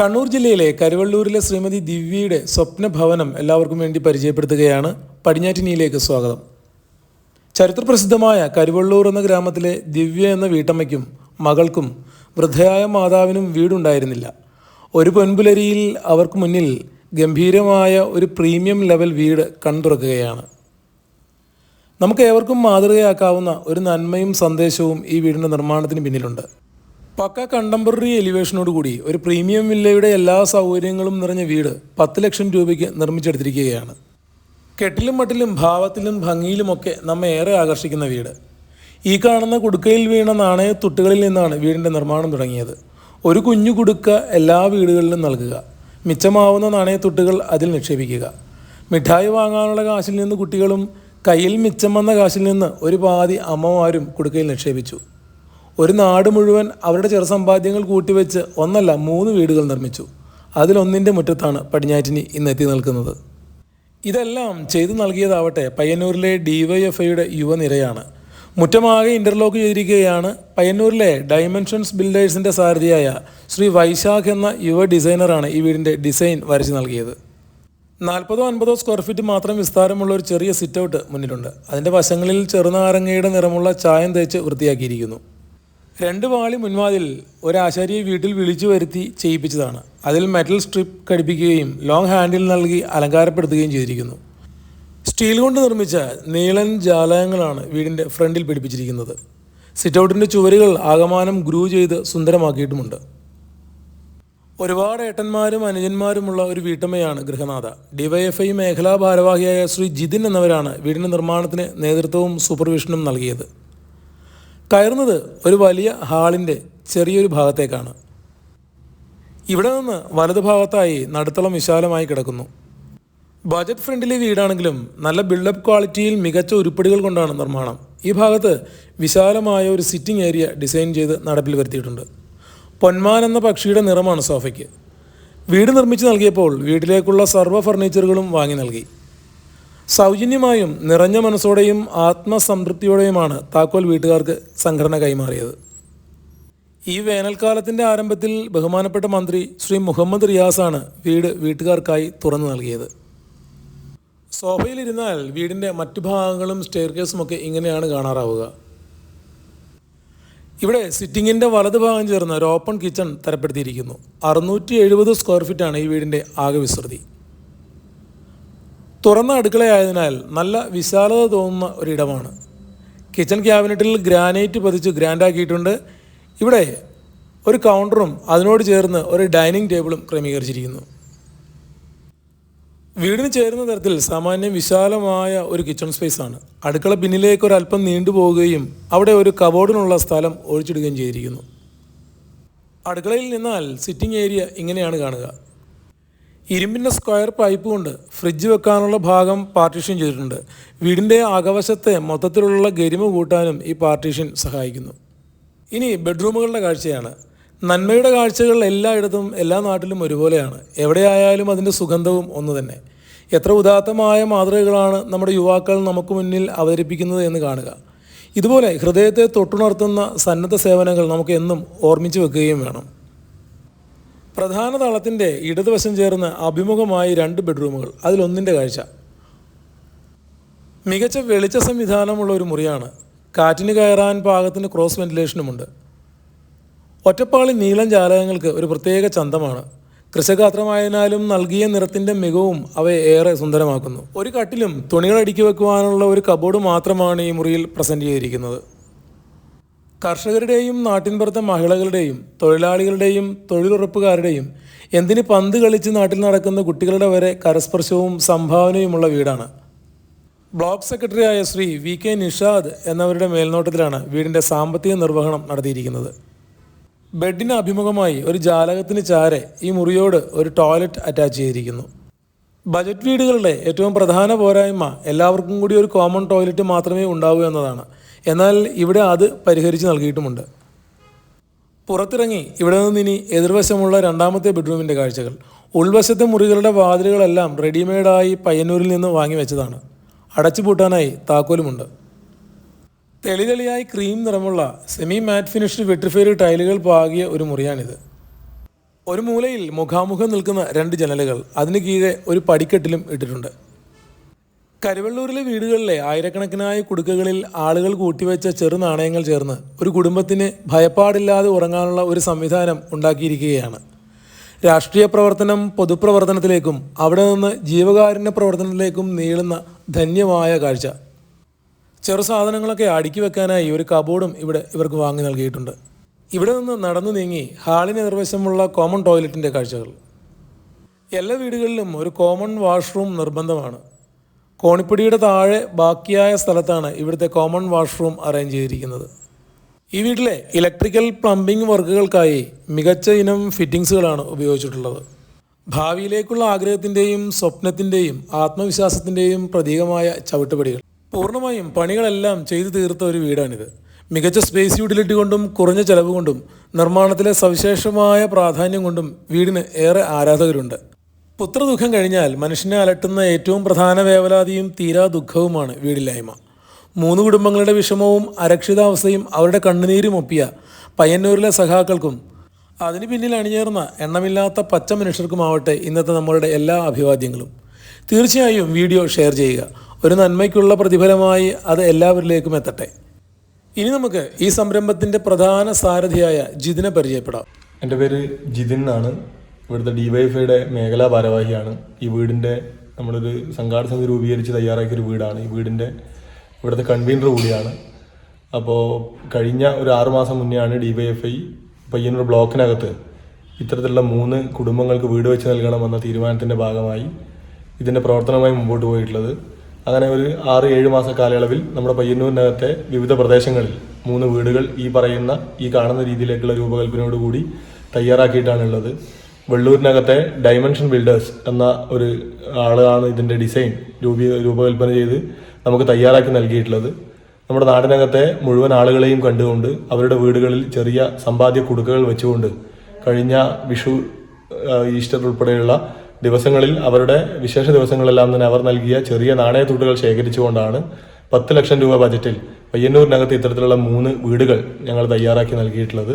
കണ്ണൂർ ജില്ലയിലെ കരുവള്ളൂരിലെ ശ്രീമതി ദിവ്യയുടെ സ്വപ്നഭവനം എല്ലാവർക്കും വേണ്ടി പരിചയപ്പെടുത്തുകയാണ് പടിഞ്ഞാറ്റിനിയിലേക്ക് സ്വാഗതം. ചരിത്രപ്രസിദ്ധമായ കരുവള്ളൂർ എന്ന ഗ്രാമത്തിലെ ദിവ്യ എന്ന വീട്ടമ്മയ്ക്കും മകൾക്കും വൃദ്ധയായ മാതാവിനും വീടുണ്ടായിരുന്നില്ല. ഒരു പൊൻപുലരിയിൽ അവർക്ക് മുന്നിൽ ഗംഭീരമായ ഒരു പ്രീമിയം ലെവൽ വീട് കണ്ടുറക്കുകയാണ്. നമുക്ക് ഏവർക്കും മാതൃകയാക്കാവുന്ന ഒരു നന്മയും സന്ദേശവും ഈ വീടിന്റെ നിർമ്മാണത്തിന് പിന്നിലുണ്ട്. പക്ക കണ്ടംപററി എലിവേഷനോട് കൂടി ഒരു പ്രീമിയം വില്ലയുടെ എല്ലാ സൗകര്യങ്ങളും നിറഞ്ഞ വീട് പത്ത് ലക്ഷം രൂപയ്ക്ക് നിർമ്മിച്ചെടുത്തിരിക്കുകയാണ്. കെട്ടിലും മട്ടിലും ഭാവത്തിലും ഭംഗിയിലുമൊക്കെ നമ്മെ ഏറെ ആകർഷിക്കുന്ന വീട്. ഈ കാണുന്ന കുടുക്കയിൽ വീണ നാണയ തുട്ടുകളിൽ നിന്നാണ് വീടിന്റെ നിർമ്മാണം തുടങ്ങിയത്. ഒരു കുഞ്ഞു കുടുക്ക എല്ലാ വീടുകളിലും നൽകുക. മിച്ചമാവുന്ന നാണയത്തുട്ടുകൾ അതിൽ നിക്ഷേപിക്കുക. മിഠായി വാങ്ങാനുള്ള കാശിൽ നിന്ന് കുട്ടികളും കയ്യിൽ മിച്ചം വന്ന കാശിൽ നിന്ന് ഒരു പാതി അമ്മമാരും കുടുക്കയിൽ നിക്ഷേപിച്ചു. ഒരു നാട് മുഴുവൻ അവരുടെ ചെറുസമ്പാദ്യങ്ങൾ കൂട്ടിവെച്ച് ഒന്നല്ല മൂന്ന് വീടുകൾ നിർമ്മിച്ചു. അതിലൊന്നിന്റെ മുറ്റത്താണ് പടിഞ്ഞാറ്റിനി ഇന്നെത്തി നിൽക്കുന്നത്. ഇതെല്ലാം ചെയ്തു നൽകിയതാവട്ടെ പയ്യന്നൂരിലെ ഡിവൈഎഫ്ഐയുടെ യുവനിരയാണ്. മുറ്റമാകെ ഇന്റർലോക്ക് ചെയ്തിരിക്കുകയാണ് പയ്യന്നൂരിലെ ഡൈമെൻഷൻസ് ബിൽഡേഴ്സിന്റെ സാരഥിയായ ശ്രീ വൈശാഖ് എന്ന യുവ ഡിസൈനറാണ് ഈ വീടിന്റെ ഡിസൈൻ വരച്ച് നൽകിയത്. നാൽപ്പതോ അൻപതോ സ്ക്വയർ ഫീറ്റ് മാത്രം വിസ്താരമുള്ള ഒരു ചെറിയ സിറ്റൗട്ട് മുന്നിലുണ്ട്. അതിന്റെ വശങ്ങളിൽ ചെറുനാരങ്ങയുടെ നിറമുള്ള ചായം തേച്ച് വൃത്തിയാക്കിയിരിക്കുന്നു. രണ്ട് പാളി മുൻവാതിൽ ഒരാശാരിയെ വീട്ടിൽ വിളിച്ചു വരുത്തി ചെയ്യിപ്പിച്ചതാണ്. അതിൽ മെറ്റൽ സ്ട്രിപ്പ് ഘടിപ്പിക്കുകയും ലോങ് ഹാൻഡിൽ നൽകി അലങ്കാരപ്പെടുത്തുകയും ചെയ്തിരിക്കുന്നു. സ്റ്റീൽ കൊണ്ട് നിർമ്മിച്ച നീളൻ ജാലകങ്ങളാണ് വീടിന്റെ ഫ്രണ്ടിൽ പിടിപ്പിച്ചിരിക്കുന്നത്. സിറ്റൗട്ടിന്റെ ചുവരുകൾ ആകമാനം ഗ്രൂ ചെയ്ത് സുന്ദരമാക്കിയിട്ടുമുണ്ട്. ഒരുപാട് ഏട്ടന്മാരും അനുജന്മാരുമുള്ള ഒരു വീട്ടമ്മയാണ് ഗൃഹനാഥ. ഡിവൈഎഫ്ഐ മേഖലാ ഭാരവാഹിയായ ശ്രീ ജിതിൻ എന്നവരാണ് വീടിന്റെ നിർമ്മാണത്തിന് നേതൃത്വവും സൂപ്പർവിഷനും നൽകിയത്. കയറുന്നത് ഒരു വലിയ ഹാളിന്റെ ചെറിയൊരു ഭാഗത്തേക്കാണ്. ഇവിടെ നിന്ന് വലതുഭാഗത്തായി നടുത്തളം വിശാലമായി കിടക്കുന്നു. ബജറ്റ് ഫ്രണ്ട്ലി വീടാണെങ്കിലും നല്ല ബിൽഡപ്പ് ക്വാളിറ്റിയിൽ മികച്ച ഉരുപ്പടികൾ കൊണ്ടാണ് നിർമ്മാണം. ഈ ഭാഗത്ത് വിശാലമായ ഒരു സിറ്റിംഗ് ഏരിയ ഡിസൈൻ ചെയ്ത് നടപ്പിൽ വരുത്തിയിട്ടുണ്ട്. പൊന്മാൻ എന്ന പക്ഷിയുടെ നിറമാണ് സോഫയ്ക്ക്. വീട് നിർമ്മിച്ച് നൽകിയപ്പോൾ വീട്ടിലേക്കുള്ള സർവ ഫർണിച്ചറുകളും വാങ്ങി നൽകി. സൗജന്യമായും നിറഞ്ഞ മനസ്സോടെയും ആത്മസംതൃപ്തിയോടെയുമാണ് താക്കോൽ വീട്ടുകാർക്ക് സംഘടന കൈമാറിയത്. ഈ വേനൽക്കാലത്തിന്റെ ആരംഭത്തിൽ ബഹുമാനപ്പെട്ട മന്ത്രി ശ്രീ മുഹമ്മദ് റിയാസാണ് വീട് വീട്ടുകാർക്കായി തുറന്നു നൽകിയത്. സോഫയിലിരുന്നാൽ വീടിന്റെ മറ്റു ഭാഗങ്ങളും സ്റ്റെയർ കേസും ഒക്കെ ഇങ്ങനെയാണ് കാണാറാവുക. ഇവിടെ സിറ്റിങ്ങിന്റെ വലത് ഭാഗം ചേർന്ന് ഒരു ഓപ്പൺ കിച്ചൺ തരപ്പെടുത്തിയിരിക്കുന്നു. അറുന്നൂറ്റി എഴുപത് സ്ക്വയർ ഫീറ്റാണ് ഈ വീടിന്റെ ആകെ വിസ്തൃതി. തുറന്ന അടുക്കളയായതിനാൽ നല്ല വിശാലത തോന്നുന്ന ഒരിടമാണ്. കിച്ചൺ ക്യാബിനറ്റിൽ ഗ്രാനൈറ്റ് പതിച്ച് ഗ്രാൻഡാക്കിയിട്ടുണ്ട് ഇവിടെ ഒരു കൗണ്ടറും അതിനോട് ചേർന്ന് ഒരു ഡൈനിങ് ടേബിളും ക്രമീകരിച്ചിരിക്കുന്നു. വീടിന് ചേരുന്ന തരത്തിൽ സാമാന്യം വിശാലമായ ഒരു കിച്ചൺ സ്പേസാണ് അടുക്കള പിന്നിലേക്ക് ഒരു അല്പം നീണ്ടുപോവുകയും അവിടെ ഒരു കബോർഡിനുള്ള സ്ഥലം ഒഴിച്ചിടുകയും ചെയ്തിരിക്കുന്നു. അടുക്കളയിൽ നിന്നാൽ സിറ്റിംഗ് ഏരിയ ഇങ്ങനെയാണ് കാണുക. ഇരുമ്പിന്റെ സ്ക്വയർ പൈപ്പ് കൊണ്ട് ഫ്രിഡ്ജ് വെക്കാനുള്ള ഭാഗം പാർട്ടീഷൻ ചെയ്തിട്ടുണ്ട്. വീടിന്റെ അകവശത്തെ മൊത്തത്തിലുള്ള ഗരിമ കൂട്ടാനും ഈ പാർട്ടീഷൻ സഹായിക്കുന്നു. ഇനി ബെഡ്റൂമുകളുടെ കാഴ്ചയാണ്. നന്മയുടെ കാഴ്ചകൾ എല്ലായിടത്തും എല്ലാ നാട്ടിലും ഒരുപോലെയാണ്. എവിടെയായാലും അതിന്റെ സുഗന്ധവും ഒന്ന് തന്നെ. എത്ര ഉദാത്തമായ മാതൃകകളാണ് നമ്മുടെ യുവാക്കൾ നമുക്ക് മുന്നിൽ അവതരിപ്പിക്കുന്നത് എന്ന് കാണുക. ഇതുപോലെ ഹൃദയത്തെ തൊട്ടുണർത്തുന്ന സന്നദ്ധ സേവനങ്ങൾ നമുക്ക് എന്നും ഓർമ്മിച്ചു വെക്കുകയും വേണം. പ്രധാന തളത്തിന്റെ ഇടതുവശം ചേർന്ന് അഭിമുഖമായി രണ്ട് ബെഡ്റൂമുകൾ. അതിലൊന്നിന്റെ കാഴ്ച. മികച്ച വെളിച്ച സംവിധാനമുള്ള ഒരു മുറിയാണ്. കാറ്റിന് കയറാൻ പാകത്തിന് ക്രോസ് വെന്റിലേഷനുമുണ്ട്. ഒറ്റപ്പാളി നീളം ജാലകങ്ങൾക്ക് ഒരു പ്രത്യേക ചന്തമാണ്. കൃഷഗാത്രമായതിനാലും നൽകിയ നിറത്തിന്റെ മികവും അവയെ ഏറെ സുന്ദരമാക്കുന്നു. ഒരു കട്ടിലും തുണികൾ അടുക്കി വെക്കുവാനുള്ള ഒരു കബോർഡ് മാത്രമാണ് ഈ മുറിയിൽ പ്രസന്റ് ചെയ്തിരിക്കുന്നത്. കർഷകരുടെയും നാട്ടിൻപുറത്തെ മഹിളകളുടെയും തൊഴിലാളികളുടെയും തൊഴിലുറപ്പുകാരുടെയും എന്തിന് പന്ത് കളിച്ച് നാട്ടിൽ നടക്കുന്ന കുട്ടികളുടെ വരെ കരസ്പർശവും സംഭാവനയുമുള്ള വീടാണ്. ബ്ലോക്ക് സെക്രട്ടറിയായ ശ്രീ വി കെ നിഷാദ് എന്നവരുടെ മേൽനോട്ടത്തിലാണ് വീടിന്റെ സാമ്പത്തിക നിർവഹണം നടത്തിയിരിക്കുന്നത്. ബെഡിന് അഭിമുഖമായി ഒരു ജാലകത്തിന് ചാരെ ഈ മുറിയോട് ഒരു ടോയ്ലറ്റ് അറ്റാച്ച് ചെയ്തിരിക്കുന്നു. ബജറ്റ് വീടുകളുടെ ഏറ്റവും പ്രധാന പോരായ്മ എല്ലാവർക്കും കൂടി ഒരു കോമൺ ടോയ്ലറ്റ് മാത്രമേ ഉണ്ടാവൂ എന്നതാണ്. എന്നാൽ ഇവിടെ അത് പരിഹരിച്ച് നൽകിയിട്ടുമുണ്ട്. പുറത്തിറങ്ങി ഇവിടെ നിന്ന് ഇനി എതിർവശമുള്ള രണ്ടാമത്തെ ബെഡ്റൂമിന്റെ കാഴ്ചകൾ. ഉൾവശത്തെ മുറികളുടെ വാതിലുകളെല്ലാം റെഡിമെയ്ഡായി പയ്യന്നൂരിൽ നിന്ന് വാങ്ങി വെച്ചതാണ്. അടച്ചുപൂട്ടാനായി താക്കോലുമുണ്ട്. തെളിതെളിയായി ക്രീം നിറമുള്ള സെമി മാറ്റ് ഫിനിഷ്ഡ് വെട്രിഫൈഡ് ടൈലുകൾ പാകിയ ഒരു മുറിയാണിത്. ഒരു മൂലയിൽ മുഖാമുഖം നിൽക്കുന്ന രണ്ട് ജനലുകൾ അതിന് കീഴെ ഒരു പടിക്കെട്ടിലും ഇട്ടിട്ടുണ്ട്. കരുവള്ളൂരിലെ വീടുകളിലെ ആയിരക്കണക്കിനായ കുടുക്കകളിൽ ആളുകൾ കൂട്ടിവെച്ച ചെറു നാണയങ്ങൾ ചേർന്ന് ഒരു കുടുംബത്തിന് ഭയപ്പാടില്ലാതെ ഉറങ്ങാനുള്ള ഒരു സംവിധാനം ഉണ്ടാക്കിയിരിക്കുകയാണ്. രാഷ്ട്രീയ പ്രവർത്തനം പൊതുപ്രവർത്തനത്തിലേക്കും അവിടെ നിന്ന് ജീവകാരുണ്യ പ്രവർത്തനത്തിലേക്കും നീളുന്ന ധന്യമായ കാഴ്ച. ചെറു സാധനങ്ങളൊക്കെ അടുക്കി വെക്കാനായി ഒരു കബോർഡും ഇവിടെ ഇവർക്ക് വാങ്ങി നൽകിയിട്ടുണ്ട്. ഇവിടെ നിന്ന് നടന്നു നീങ്ങി ഹാളിന് നിർവശമുള്ള കോമൺ ടോയ്ലറ്റിന്റെ കാഴ്ചകൾ. എല്ലാ വീടുകളിലും ഒരു കോമൺ വാഷ്റൂം നിർബന്ധമാണ്. കോണിപ്പടിയുടെ താഴെ ബാക്കിയായ സ്ഥലത്താണ് ഇവിടുത്തെ കോമൺ വാഷ്റൂം അറേഞ്ച് ചെയ്തിരിക്കുന്നത്. ഈ വീട്ടിലെ ഇലക്ട്രിക്കൽ പ്ലംബിംഗ് വർക്കുകൾക്കായി മികച്ച ഇനം ഫിറ്റിംഗ്സുകളാണ് ഉപയോഗിച്ചിട്ടുള്ളത്. ഭാവിയിലേക്കുള്ള ആഗ്രഹത്തിന്റെയും സ്വപ്നത്തിന്റെയും ആത്മവിശ്വാസത്തിന്റെയും പ്രതീകമായ ചവിട്ടുപടികൾ. പൂർണമായും പണികളെല്ലാം ചെയ്തു തീർത്ത ഒരു വീടാണിത്. മികച്ച സ്പേസ് യൂട്ടിലിറ്റി കൊണ്ടും കുറഞ്ഞ ചെലവ് കൊണ്ടും നിർമ്മാണത്തിലെ സവിശേഷമായ പ്രാധാന്യം കൊണ്ടും വീടിന് ഏറെ ആരാധകരുണ്ട്. പുത്രദുഃഖം കഴിഞ്ഞാൽ മനുഷ്യനെ അലട്ടുന്ന ഏറ്റവും പ്രധാന വേവലാതിയും തീരാ ദുഃഖവുമാണ് വീടില്ലായ്മ. മൂന്ന് കുടുംബങ്ങളുടെ വിഷമവും അരക്ഷിതാവസ്ഥയും അവരുടെ കണ്ണുനീരും ഒപ്പിയ പയ്യന്നൂരിലെ സഖാക്കൾക്കും അതിന് പിന്നിൽ അണിചേർന്ന എണ്ണമില്ലാത്ത പച്ച മനുഷ്യർക്കുമാവട്ടെ ഇന്നത്തെ നമ്മളുടെ എല്ലാ അഭിവാദ്യങ്ങളും. തീർച്ചയായും വീഡിയോ ഷെയർ ചെയ്യുക. ഒരു നന്മയ്ക്കുള്ള പ്രതിഫലമായി അത് എല്ലാവരിലേക്കും എത്തട്ടെ. ഇനി നമുക്ക് ഈ സംരംഭത്തിന്റെ പ്രധാന സാരഥിയായ ജിതിനെ പരിചയപ്പെടാം. എന്റെ പേര് ജിതിൻ എന്നാണ്. ഇവിടുത്തെ ഡിവൈഫൈയുടെ മേഖലാ ഭാരവാഹിയാണ്. ഈ വീടിന്റെ നമ്മളൊരു സംഘാടന സമിതി രൂപീകരിച്ച് തയ്യാറാക്കിയ ഒരു വീടാണ്. ഈ വീടിന്റെ ഇവിടുത്തെ കൺവീനർ കൂടിയാണ്. അപ്പോൾ കഴിഞ്ഞ ഒരു ആറുമാസം മുന്നെയാണ് ഡിവൈഎഫ്ഐ പയ്യന്നൂർ ബ്ലോക്കിനകത്ത് ഇത്തരത്തിലുള്ള മൂന്ന് കുടുംബങ്ങൾക്ക് വീട് വെച്ച് നൽകണമെന്ന തീരുമാനത്തിന്റെ ഭാഗമായി ഇതിന്റെ പ്രവർത്തനമായി മുമ്പോട്ട് പോയിട്ടുള്ളത്. അങ്ങനെ ഒരു ആറ് ഏഴ് മാസ കാലയളവിൽ നമ്മുടെ പയ്യന്നൂരിനകത്തെ വിവിധ പ്രദേശങ്ങളിൽ മൂന്ന് വീടുകൾ ഈ പറയുന്ന ഈ കാണുന്ന രീതിയിലേക്കുള്ള രൂപകൽപ്പനയോടുകൂടി തയ്യാറാക്കിയിട്ടാണുള്ളത്. വെള്ളൂരിനകത്തെ ഡൈമെൻഷൻ ബിൽഡേഴ്സ് എന്ന ഒരു ആളാണ് ഇതിന്റെ ഡിസൈൻ രൂപീ രൂപകൽപ്പന ചെയ്ത് നമുക്ക് തയ്യാറാക്കി നൽകിയിട്ടുള്ളത്. നമ്മുടെ നാടിനകത്തെ മുഴുവൻ ആളുകളെയും കണ്ടുകൊണ്ട് അവരുടെ വീടുകളിൽ ചെറിയ സമ്പാദ്യ കുടുക്കകൾ വെച്ചുകൊണ്ട് കഴിഞ്ഞ വിഷു ഈസ്റ്റർ ഉൾപ്പെടെയുള്ള ദിവസങ്ങളിൽ അവരുടെ വിശേഷ ദിവസങ്ങളെല്ലാം തന്നെ അവർ നൽകിയ ചെറിയ നാണയത്തുട്ടുകൾ ശേഖരിച്ചുകൊണ്ടാണ് പത്ത് ലക്ഷം രൂപ ബജറ്റിൽ പയ്യന്നൂരിനകത്ത് ഇത്തരത്തിലുള്ള മൂന്ന് വീടുകൾ ഞങ്ങൾ തയ്യാറാക്കി നൽകിയിട്ടുള്ളത്.